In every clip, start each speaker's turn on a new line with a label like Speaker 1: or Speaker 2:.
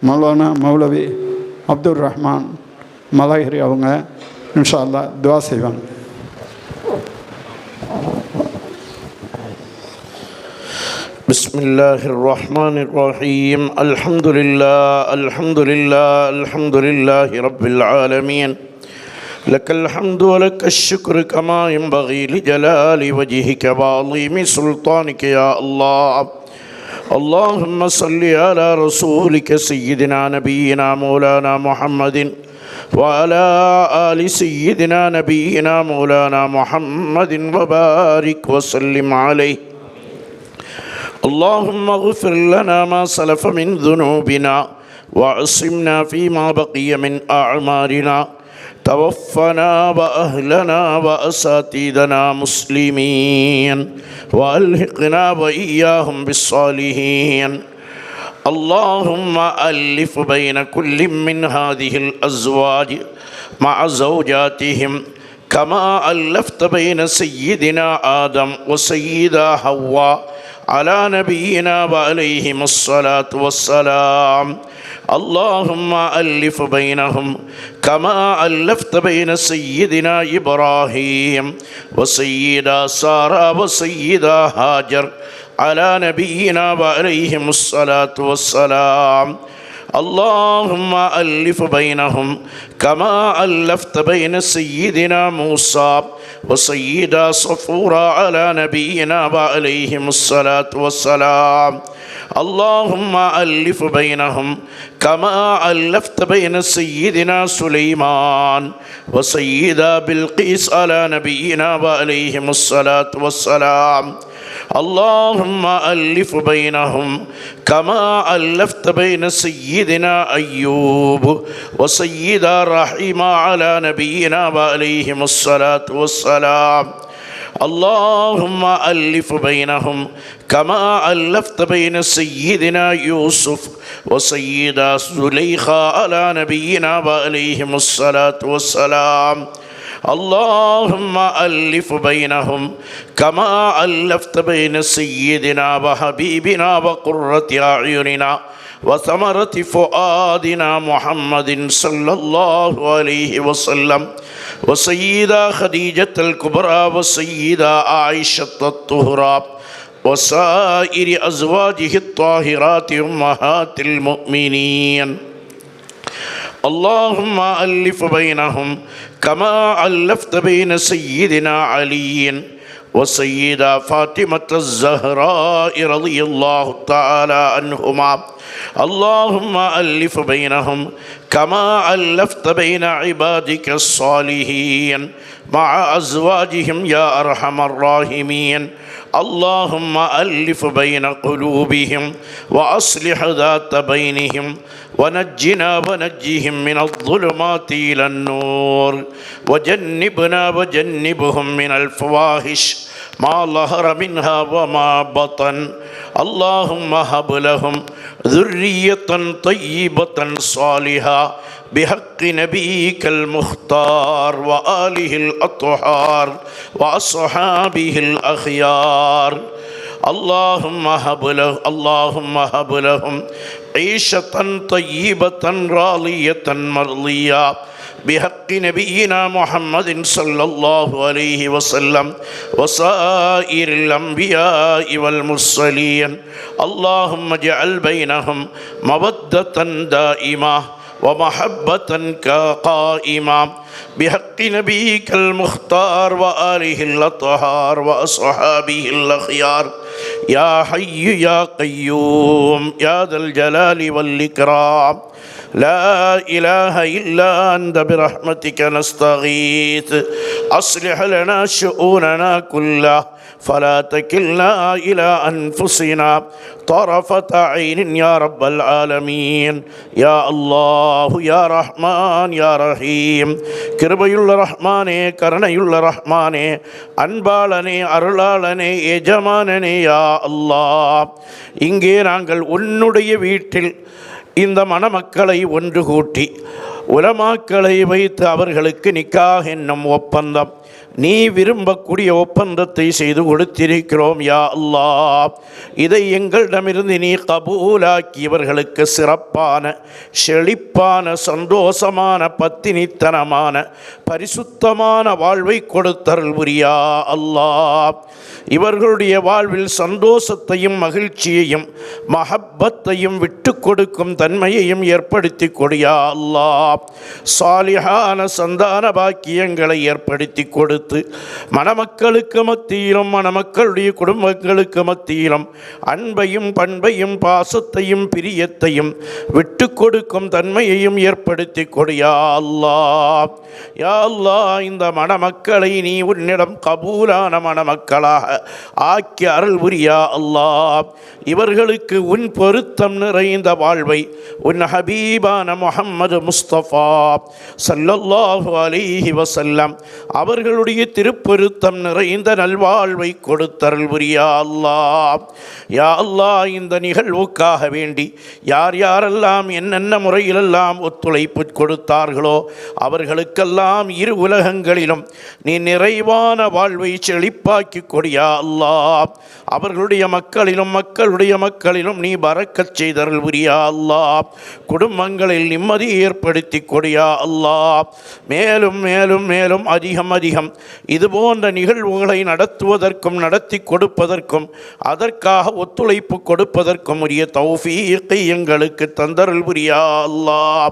Speaker 1: மௌலானா மௌலவி அப்துல் ரஹ்மான் மலாஹிரி அவங்க இன்ஷா அல்லாஹ் துவா செய்வாங்க
Speaker 2: بسم الله الرحمن الرحيم الحمد لله الحمد لله الحمد لله رب العالمين لك الحمد ولك الشكر كما ينبغي لجلال وجهك وعظيم سلطانك يا الله اللهم صل على رسولك سيدنا نبينا مولانا محمد وعلى آل سيدنا نبينا مولانا محمد وبارك وسلم عليه. اللهم اغفر لنا ما سلف من ذنوبنا وعصمنا فيما بقي من أعمارنا توفنا وأهلنا وأساتذنا مسلمين وألحقنا وإياهم بالصالحين. اللهم ألف بين كل من هذه الأزواج مع زوجاتهم كما ألفت بين سيدنا آدم وسيدة حواء على نبينا وعليهم الصلاة والسلام. اللهم ألف بينهم كما ألفت بين سيدنا إبراهيم وسيدة سارة وسيدة هاجر على نبينا وعليهم الصلاة والسلام. اللهم ألف بينهم كما ألفت بين سيدنا موسى وسيدة صفورة على نبينا وعليهم الصلاة والسلام. اللهم ألف بينهم كما ألفت بين سيدنا سليمان وسيدة بلقيس على نبينا وعليهم الصلاة والسلام. اللهم ألف بينهم كما ألفت بين سيدنا أيوب وسيدة رحيمة على نبينا وعليهم الصلاة والسلام. اللهم ألف بينهم كما ألفت بين سيدنا يوسف وسيدة زليخة على نبينا وعليهم الصلاة والسلام. اللهم ألف بينهم كما ألفت بين سيدنا وحبيبنا وقرة أعيننا وثمرة فؤادنا محمد صلى الله عليه وسلم وسيدة خديجة الكبرى وسيدة عائشة الطهرى وسائر أزواجه الطاهرات أمهات المؤمنين. اللهم ألف بينهم كما ألفت بين سيدنا علي وسيدة فاطمة الزهراء رضي الله تعالى عنهما. اللهم ألف بينهم كما ألفت بين عبادك الصالحين مع أزواجهم يا أرحم الراحمين. اللهم ألف بين قلوبهم وأصلح ذات بينهم ونجنا ونجهم من الظلمات إلى النور. وجنبنا وجنبهم من الفواحش ما ظهر منها وما بطن. اللهم هب لهم ذرية طيبة صالحة بحق نبيك المختار وآله الأطهار وأصحابه الأخيار. اللهم هب له اللهم هب لهم عيشة طيبة راضية مرضية بحق نبينا محمد صلى الله عليه وسلم وسائر الأنبياء والمرسلين. اللهم اجعل بينهم مودة دائمة ومحبة قائمة. بحق نبيك المختار وآله الأطهار وأصحابه الأخيار. يا حي يا قيوم يا ذا الجلال والإكرام. لا إله إلا أنت برحمتك نستغيث أصلح لنا شؤوننا كلها فلا تكلنا إلى أنفسنا طرفة عين يا رب العالمين يا الله يا رحمن يا رحيم கிருபையுள்ள ரஹ்மானே கருணையுள்ள ரஹ்மானே அன்பாளனே அருளாளனே எஜமானனே யா அல்லாஹ் இங்கே நாங்கள் உன்னுடைய வீட்டில் இந்த மணமக்களை ஒன்று கூட்டி உலமாக்களை வைத்து அவர்களுக்கு நிக்காக என்னும் ஒப்பந்தம். நீ விரும்பக்கூடிய ஒப்பந்தத்தை செய்து கொடுத்திருக்கிறோம் யா அல்லா இதை எங்களிடமிருந்து நீ கபூலாக்கி இவர்களுக்கு சிறப்பான செழிப்பான சந்தோஷமான பத்தினித்தனமான பரிசுத்தமான வாழ்வை கொடுத்தருள் புரியா அல்லா இவர்களுடைய வாழ்வில் சந்தோஷத்தையும் மகிழ்ச்சியையும் மஹப்பத்தையும் விட்டு கொடுக்கும் தன்மையையும் ஏற்படுத்தி கொடியா அல்லா சாலிஹான சந்தான பாக்கியங்களை ஏற்படுத்தி கொடுத்து மணமக்களுக்கு மத்தியிலும் மணமக்களுடைய குடும்பங்களுக்கு மத்தியிலும் அன்பையும் பண்பையும் பாசத்தையும் பிரியத்தையும் விட்டு கொடுக்கும் தன்மையையும் ஏற்படுத்தி கொடு. அல்லாஹ் யா அல்லாஹ் இந்த மணமக்களை நீ உன்னிடம் கபூலான மணமக்களாக ஆக்கி அருள் புரியா அல்லா இவர்களுக்கு உன் பொருத்தம் நிறைந்த வாழ்வை உன் ஹபீபான முகம்மது முஸ்தபா சல்லல்லாஹு அலிஹி வசல்லம் அவர்களுடைய திருப்பொருத்தம் நிறைந்த நல்வாழ்வை கொடுத்தருள் புரியா அல்லாஹ். யா அல்லா இந்த நிகழ்வுக்காக வேண்டி யார் யாரெல்லாம் என்னென்ன முறையிலெல்லாம் ஒத்துழைப்பு கொடுத்தார்களோ அவர்களுக்கெல்லாம் இரு உலகங்களிலும் நீ நிறைவான வாழ்வை செழிப்பாக்கி கொடியா அல்லா அவர்களுடைய மக்களிலும் மக்களுடைய மக்களிலும் நீ பறக்கச் செய்தருள் புரியா அல்லாஹ். குடும்பங்களில் நிம்மதி ஏற்படுத்தி கொடியா அல்லா மேலும் மேலும் மேலும் அதிகம் அதிகம் இது போன்ற நிகழ்வுகளை நடத்துவதற்கும் நடத்தி கொடுப்பதற்கும் அதற்காக ஒத்துழைப்பு கொடுப்பதற்கும் உரிய தௌஃபீக்கை எங்களுக்கு தந்தருள் புரியா அல்லாஹ்.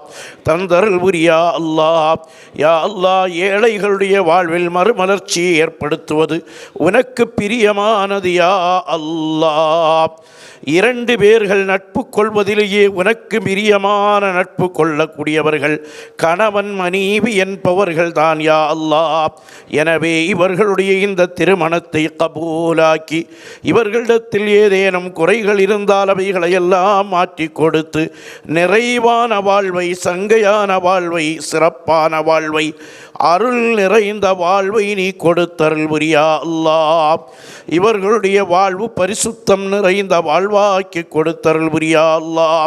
Speaker 2: தந்தருள் புரியா அல்லாஹ். யா அல்லாஹ் ஏழைகளுடைய வாழ்வில் மறுமலர்ச்சியை ஏற்படுத்துவது உனக்கு பிரியமானது யா அல்லாஹ். இரண்டு பேர்கள் நட்பு கொள்வதிலேயே உனக்கு பிரியமான நட்பு கொள்ளக்கூடியவர்கள் கணவன் மனைவி என்பவர்கள் தான் யா அல்லாஹ். எனவே இவர்களுடைய இந்த திருமணத்தை கபூலாக்கி இவர்களிடத்தில் ஏதேனும் குறைகள் இருந்தால் அவைகளையெல்லாம் மாற்றி கொடுத்து நிறைவான வாழ்வை சங்கையான வாழ்வை சிறப்பான வாழ்வை அருள் நிறைந்த வாழ்வை நீ கொடுத்தருள் புரியா அல்லா. இவர்களுடைய வாழ்வு பரிசுத்தம் நிறைந்த வாழ்வாக்கி கொடுத்தருள் புரியா அல்லா.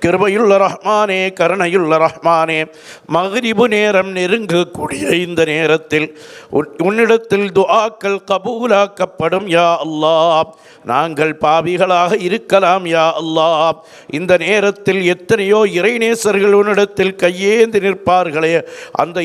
Speaker 2: கிருபையுள்ள ரஹ்மானே கருணையுள்ள ரஹ்மானே மகரிபு நேரம் நெருங்கக்கூடிய இந்த நேரத்தில் உன்னிடத்தில் துஆக்கள் கபூலாக்கப்படும் யா அல்லா. நாங்கள் பாவிகளாக இருக்கலாம் யா அல்லா. இந்த நேரத்தில் எத்தனையோ இறைநேசர்கள் உன்னிடத்தில் கையேந்து நிற்பார்களே அந்த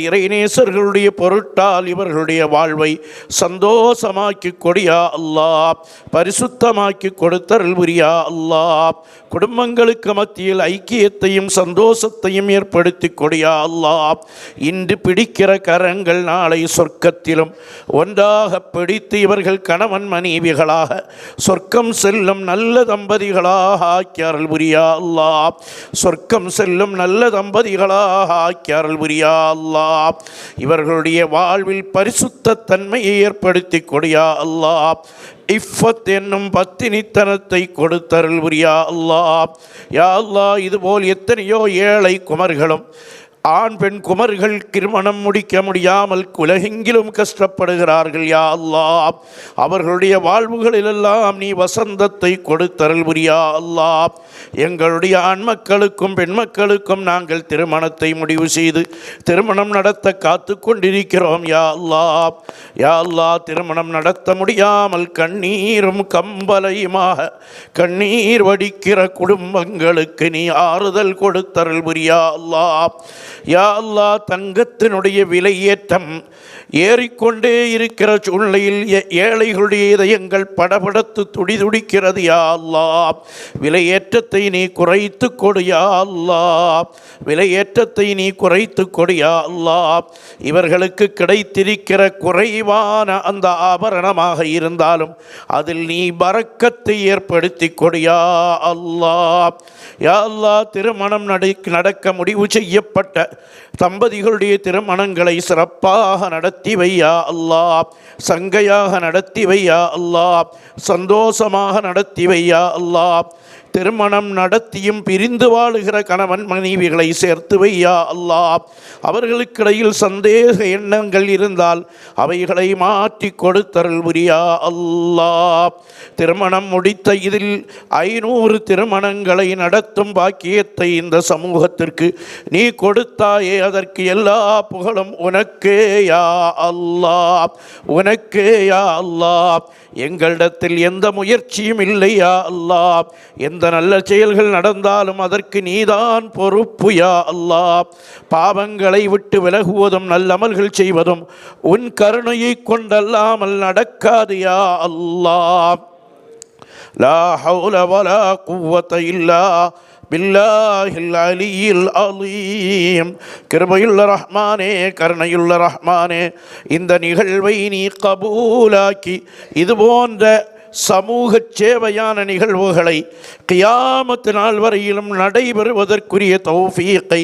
Speaker 2: இவர்களுடைய பொருட்டால் இவர்களுடைய வாழ்வை சந்தோஷமாக்கி கொடியா அல்லா. பரிசுத்தமாக்கி கொடுத்தருள் புரியா அல்லா. குடும்பங்களுக்கு மத்தியில் ஐக்கியத்தையும் சந்தோஷத்தையும் ஏற்படுத்தி கொடியா அல்லா. இன்று பிடிக்கிற கரங்கள் நாளை சொர்க்கத்திலும் ஒன்றாக பிடித்து இவர்கள் கணவன் மனைவிகளாக சொர்க்கம் செல்லும் நல்ல தம்பதிகளாக ஆக்கி அருள் புரியா அல்லா. சொர்க்கம் செல்லும் நல்ல தம்பதிகளாக ஆக்கி அருள் புரியா அல்லா. இவர்களுடைய வாழ்வில் பரிசுத்த தன்மையை ஏற்படுத்தி கொடியா அல்லாஹ். இஃபத் என்னும் பத்தினித்தனத்தை கொடுத்தருள் புரியா அல்லாஹ். யா அல்லாஹ் இதுபோல் எத்தனையோ ஏழை குமர்களும் ஆண் பெண் குமர்கள் திருமணம் முடிக்க முடியாமல் உலகெங்கிலும் கஷ்டப்படுகிறார்கள் யா அல்லா அவர்களுடைய வாழ்வுகளிலெல்லாம் நீ வசந்தத்தை கொடுத்தருள் புரியா அல்லா எங்களுடைய ஆண் மக்களுக்கும் பெண் மக்களுக்கும் நாங்கள் திருமணத்தை முடிவு செய்து திருமணம் நடத்த காத்து கொண்டிருக்கிறோம் யா அல்லா யா அல்லா திருமணம் நடத்த முடியாமல் கண்ணீரும் கம்பலையுமாக கண்ணீர் வடிக்கிற குடும்பங்களுக்கு நீ ஆறுதல் கொடுத்தருள் புரியா அல்லா யா அல்லா தங்கத்தினுடைய விலையேற்றம் ஏறிக்கொண்டே இருக்கிற சூழ்நிலையில் ஏ- ஏழைகளுடைய இதயங்கள் படபடத்து துடிதுடிக்கிறது யா விலையேற்றத்தை நீ குறைத்து கொடு யா விலையேற்றத்தை நீ குறைத்து கொடு யா அல்லாஹ். இவர்களுக்கு கிடைத்திருக்கிற குறைவான அந்த ஆபரணமாக இருந்தாலும் அதில் நீ பறக்கத்தை ஏற்படுத்தி கொடு யா அல்லாஹ். யா அல்லாஹ் திருமணம் நடக்க முடிவு செய்யப்பட்ட தம்பதிகளுடைய திருமணங்களை சிறப்பாக நடத்தி வையா அல்லா சங்கையாக நடத்தி வையா அல்லா சந்தோஷமாக நடத்தி வையா அல்லா திருமணம் நடத்தியும் பிரிந்து வாழுகிற கணவன் மனைவிகளை சேர்த்து வையா அல்லாஹ் அவர்களுக்கிடையில் சந்தேக எண்ணங்கள் இருந்தால் அவைகளை மாற்றி கொடுத்தருள் புரியா அல்லாஹ் திருமணம் முடித்த இதில் ஐநூறு திருமணங்களை நடத்தும் பாக்கியத்தை இந்த சமூகத்திற்கு நீ கொடுத்தாயே. அதற்கு எல்லா புகழும் உனக்கே யா அல்லாஹ் உனக்கே யா அல்லாஹ் எங்களிடத்தில் எந்த முயற்சியும் இல்லையா அல்லா? எந்த நல்ல செயல்கள் நடந்தாலும் அதற்கு நீதான் பொறுப்பு யா அல்லா. பாவங்களை விட்டு விலகுவதும் நல்லமல்கள் செய்வதும் உன் கருணையை கொண்டல்லாமல் நடக்காது யா அல்லா. லா ஹவுல வலா குவத்தை இல்லா. கிருபையுள்ள ரஹ்மானே கருணையுள்ள ரஹ்மானே இந்த நிகழ்வை நீ கபூலாக்கி இது போன்ற சமூக சேவையான நிகழ்வுகளை கியாமத்து நாள் வரையிலும் நடைபெறுவதற்குரிய தௌஃபீக்கை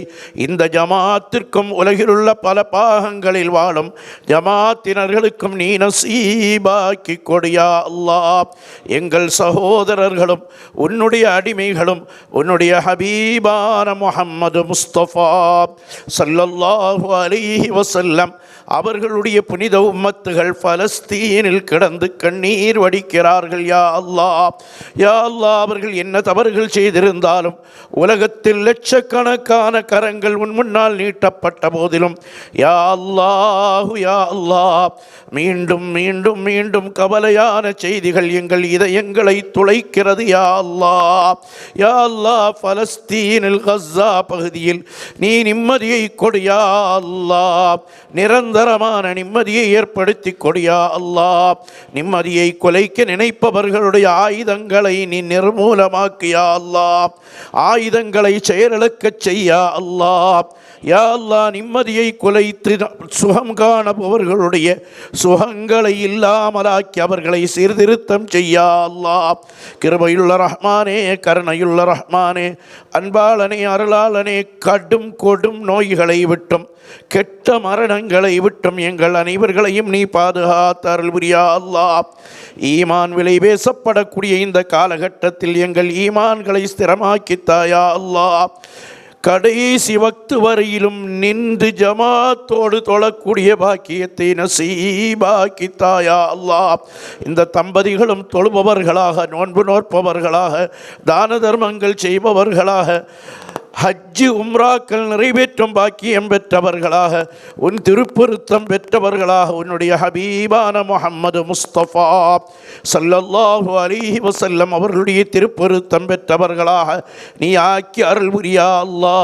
Speaker 2: இந்த ஜமாத்திற்கும் உலகிலுள்ள பல பாகங்களில் வாழும் ஜமாத்தினர்களுக்கும் நீ நசீபாக்கி கொடியா அல்லாஹ். எங்கள் சகோதரர்களும் உன்னுடைய அடிமைகளும் உன்னுடைய ஹபீபான முஹம்மது முஸ்தபா சல்லல்லாஹு அலிஹி வசல்லம் அவர்களுடைய புனித உம்மத்துகள் பலஸ்தீனில் கிடந்து கண்ணீர் வடிக்கிறார் வடிக்கிறார்கள் யா அல்லா யா அல்லா அவர்கள் என்ன தவறுகள் செய்திருந்தாலும் உலகத்தில் லட்சக்கணக்கான கரங்கள் உன் முன்னால் நீட்டப்பட்ட போதிலும் யா அல்லாஹு யா அல்லா மீண்டும் மீண்டும் மீண்டும் கவலையான செய்திகள் எங்கள் இதயங்களை துளைக்கிறது யா அல்லாஹ் யா அல்லாஹ் பலஸ்தீனில் கஸ்ஸா பகுதியில் நீ நிம்மதியை கொடியா அல்லாஹ் நிரந்தரமான நிம்மதியை ஏற்படுத்தி கொடியா அல்லாஹ் நிம்மதியை கொலைக்க நினை நினைப்பவர்களுடைய ஆயுதங்களை நீ நிர்மூலமாக்கியா அல்லா. ஆயுதங்களை செயலிழக்க செய்யா அல்லா. யா அல்லாஹ் நிம்மதியை குலைத்து சுகம் காணபவர்களுடைய சுகங்களை இல்லாமலாக்கி அவர்களை சீர்திருத்தம் செய்யா அல்லா. கிருபையுள்ள ரஹ்மானே கருணையுள்ள ரஹ்மானே அன்பாளனே அருளாளனே கடும் கொடும் நோய்களை விட்டும் கெட்ட மரணங்களை விட்டும் எங்கள் அனைவர்களையும் நீ பாதுகாத்தார்கள் புரியா அல்லா. ஈமான் விலை பேசப்படக்கூடிய இந்த காலகட்டத்தில் எங்கள் ஈமான்களை ஸ்திரமாக்கித்தாயா அல்லாஹ் கடைசி வக்து வரையிலும் நின்று ஜமாத்தோடு தொழக்கூடிய பாக்கியத்தை நசீபாக்கி தாயா அல்லாஹ் இந்த தம்பதிகளும் தொழுபவர்களாக நோன்பு நோற்பவர்களாக தான தர்மங்கள் செய்பவர்களாக ஹஜ்ஜு உம்ராக்கள் நிறைவேற்றும் பாக்கியம் பெற்றவர்களாக உன் திருப்பொருத்தம் பெற்றவர்களாக உன்னுடைய ஹபீபான முகம்மது முஸ்தபா சல்லல்லாஹு அலிஹி வசல்லம் அவர்களுடைய திருப்பொருத்தம் பெற்றவர்களாக நீ ஆக்கி அருள் புரியா அல்லா.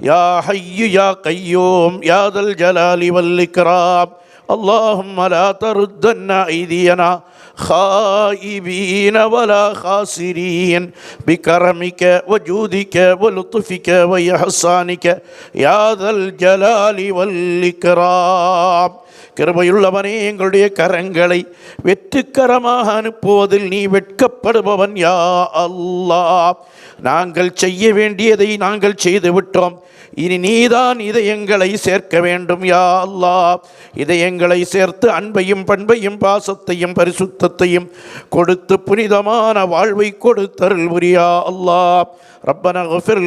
Speaker 2: யா ஹையு யா கையோம் யாதல் ஜலாலி வல்லிக்ராம் அல்லாஹும் அலா தருத்தன்னா ஐதியனா. خائبين ولا خاسرين بكرمك وجودك ولطفك وإحسانك يا ذا الجلال والإكرام கிருபையுள்ளவனே எங்களுடைய கரங்களை வெற்றுக்கரமாக அனுப்புவதில் நீ வெட்கப்படுபவன் யா அல்லா. நாங்கள் செய்ய வேண்டியதை நாங்கள் செய்துவிட்டோம். இனி நீதான் இதயங்களை சேர்க்க வேண்டும் யா அல்லா. இதயங்களை சேர்த்து அன்பையும் பண்பையும் பாசத்தையும் பரிசுத்தையும் கொடுத்து புனிதமான வாழ்வை கொடுத்தருள் புரியா அல்லா. ரப்பன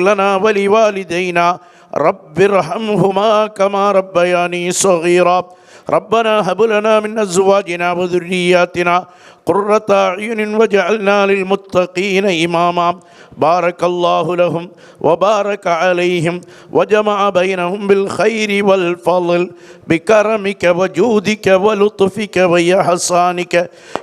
Speaker 2: லனா வலி வாலிதைனா ஹுமா கமா ரப்பயானி சொகிராப் ربنا هب لنا من أزواجنا وذرياتنا قرة أعين وجعلنا للمتقين إماما. بارك الله لهم وبارك عليهم وجمع بينهم بالخير والفضل. بكرمك وجودك ولطفك وإحسانك.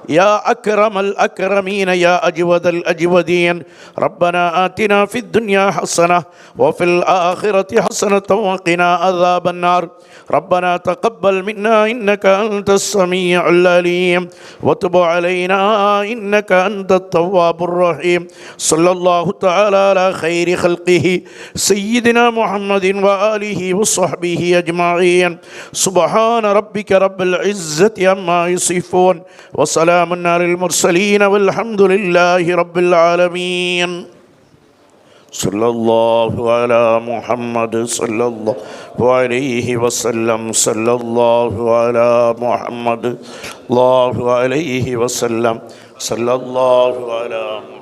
Speaker 2: يا أكرم الأكرمين يا أجود الأجودين. ربنا آتنا في الدنيا حسنة وفي الآخرة حسنة وقنا عذاب النار. ربنا تقبل منا إنك أنت السميع العليم. وتب علينا إنك أنت التواب الرحيم صلى الله تعالى على خير خلقه سيدنا محمد وآله وصحبه أجمعين سبحان ربك رب العزة عما يصفون وسلام على المرسلين والحمد لله رب العالمين صلى الله على محمد صلى الله عليه وسلم صلى الله على محمد الله عليه وسلم صلى الله على محمد